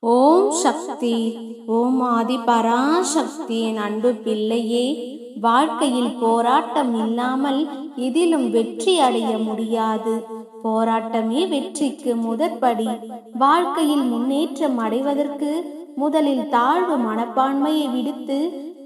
ஓம் சக்தி. ஓம் ஆதி பராசக்தி என் அன்பு பிள்ளையே வாழ்க்கையில் போராட்டம் இல்லாமல் எதிலும் வெற்றி அடைய முடியாது. போராட்டமே வெற்றிக்கு முதற்படி. வாழ்க்கையில் முன்னேற்றம் அடைவதற்கு முதலில் தாழ்வு மனப்பான்மையை விடுத்து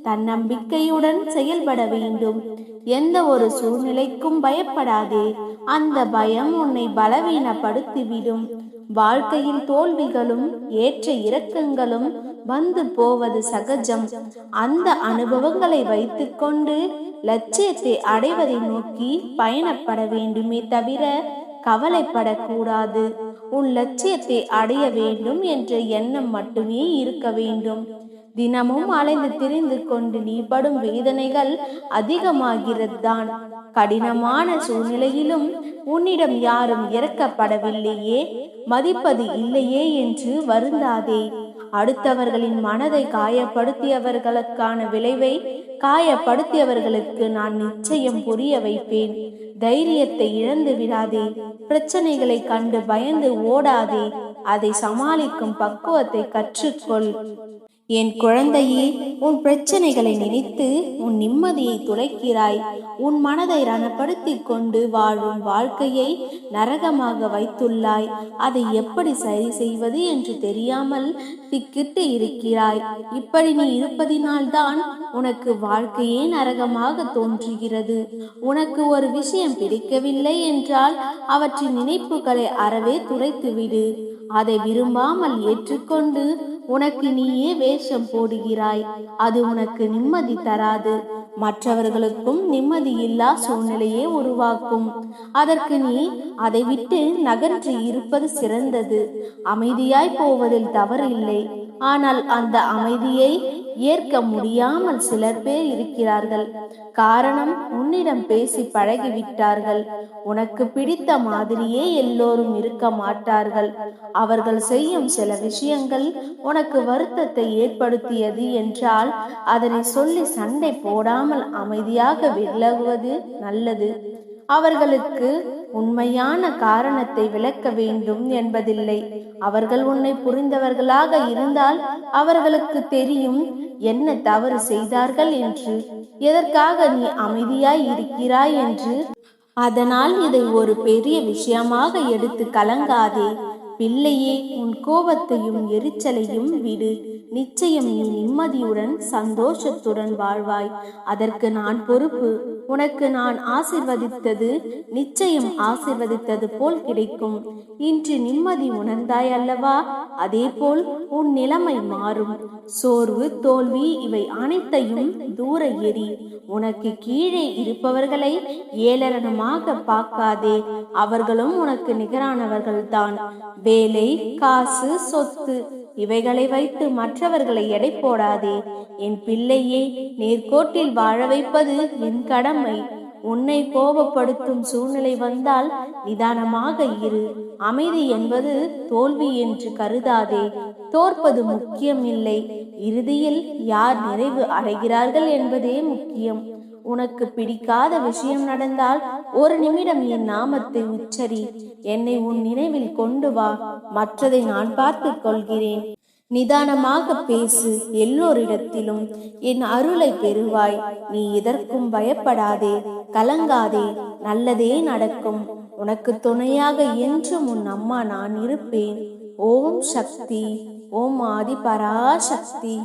தன்னம்பிக்கையுடன் செயல்பட வேண்டும். எந்த ஒரு சூழ்நிலைக்கும் பயப்படாதே. அந்த பயம் உன்னை பலவீனப்படுத்திவிடும். வாழ்க்கையில் தோல்விகளும் ஏற்ற இறக்கங்களும் வந்து போவது சகஜம். அந்த அனுபவங்களை வைத்துக்கொண்டு லட்சியத்தை அடைவதை நோக்கி பயணப்பட வேண்டுமே தவிர கவலைப்படக்கூடாது. உன் லட்சியத்தை அடைய வேண்டும் என்ற எண்ணம் மட்டுமே இருக்க வேண்டும். தினமும் அலைந்து திரிந்து கொண்டு நீ படும் வேதனைகள் அதிகமாகிறது தான் கடினமான சூழ்நிலையிலும் உன்னிடம் யாரும் இறக்கப்படவில்லையே மதிப்பது இல்லையே என்று வருந்தாதே. அடுத்தவர்களின் மனதை காயப்படுத்தியவர்களுக்கான விளைவை காயப்படுத்தியவர்களுக்கு நான் நிச்சயம் புரிய வைப்பேன். தைரியத்தை இழந்து விடாதே. பிரச்சனைகளை கண்டு பயந்து ஓடாதே. அதை சமாளிக்கும் பக்குவத்தை கற்றுக்கொள். என் குழந்தையே உன் பிரச்சனைகளை நினைத்து உன் நிம்மதியை துளைக்கிறாய். உன் மனதை ரணப்படுத்தி கொண்டு வாழும் வாழ்க்கையை நரகமாக வைத்துள்ளாய். அதை எப்படி சரி செய்வது என்று தெரியாமல் திக்கிட்டு இருக்கிறாய். இப்படி நீ இருப்பதினால்தான் உனக்கு வாழ்க்கையே நரகமாக தோன்றுகிறது. உனக்கு ஒரு விஷயம் பிடிக்கவில்லை என்றால் அவற்றின் நினைப்புகளை அறவே துடைத்துவிடு. அதை விரும்பாமல் ஏற்றுக்கொண்டு உனக்கு நீயே வேஷம் போடுகிறாய். அது உனக்கு நிம்மதி தராது. மற்றவர்களுக்கும் நிம்மதி இல்லா சூழ்நிலையே உருவாக்கும். அதற்கு நீ அதை விட்டு நகன்று இருப்பது சிறந்தது. அமைதியாய் போவதில் தவறில்லை. ஆனால் அந்த அமைதியை ஏற்க முடியாமல் சிலர் பேர் இருக்கிறார்கள். காரணம் உன்னிடம் பேசி பழகிவிட்டார்கள். உனக்கு பிடித்த மாதிரியே எல்லோரும் இருக்க மாட்டார்கள். அவர்கள் செய்யும் சில விஷயங்கள் உனக்கு வருத்தத்தை ஏற்படுத்தியது என்றால் அதனை சொல்லி சண்டை போடாமல் அமைதியாக விலகுவது நல்லது. அவர்களுக்கு உண்மையான காரணத்தை விளக்க வேண்டும் என்பதில்லை. அவர்கள் உன்னை புரிந்தவர்களாக இருந்தால் அவர்களுக்கு தெரியும் என்ன தவறு செய்தார்கள் என்று? எதற்காக நீ அமைதியாய் இருக்கிறாய் என்று? அதனால் இதை ஒரு பெரிய விஷயமாக எடுத்து கலங்காதே. பிள்ளையே உன் கோபத்தையும் எரிச்சலையும் விடு. நிச்சயம் நீ நிம்மதியுடன் சந்தோஷத்துடன் வாழ்வாய். அதற்கு நான் பொறுப்பு. உனக்கு நான் ஆசிர்வதித்தது நிச்சயம் ஆசிர்வதித்தது போல் கிடைக்கும். இன்று நிம்மதி உணர்ந்தாய் அல்லவா? அதே போல் உன் நிலைமை மாறும். சோர்வு தோல்வி இவை அனைத்தையும் தூர எரி உனக்கு கீழே இருப்பவர்களை ஏளனமாக பார்க்காதே. அவர்களும் உனக்கு நிகரானவர்கள்தான். வேலை காசு சொத்து இவைகளை வைத்து மற்றவர்களை எடை போடாதே. என் பிள்ளையே நேர்கோட்டில் வாழ வைப்பது என் கடமை. உன்னை கோபப்படுத்தும் சூழ்நிலை வந்தால் நிதானமாக இரு. அமைதி என்பது தோல்வி என்று கருதாதே. தோற்பது முக்கியம் இல்லை இறுதியில் யார் நிறைவு அடைகிறார்கள் என்பதே முக்கியம். உனக்கு பிடிக்காத விஷயம் நடந்தால் ஒரு நிமிடம் என் நாமத்தை உச்சரி. என்னை உன் நினைவில் கொண்டு வா. மற்றதை நான் பார்த்துக் கொள்கிறேன். நிதானமாக பேசு எல்லோரிடத்திலும். என் அருளை பெறுவாய். நீ எதற்கும் பயப்படாதே. கலங்காதே. நல்லதே நடக்கும். உனக்கு துணையாக என்றும் உன் அம்மா நான் இருப்பேன். ஓம் சக்தி. ஓம் ஆதி பராசக்தி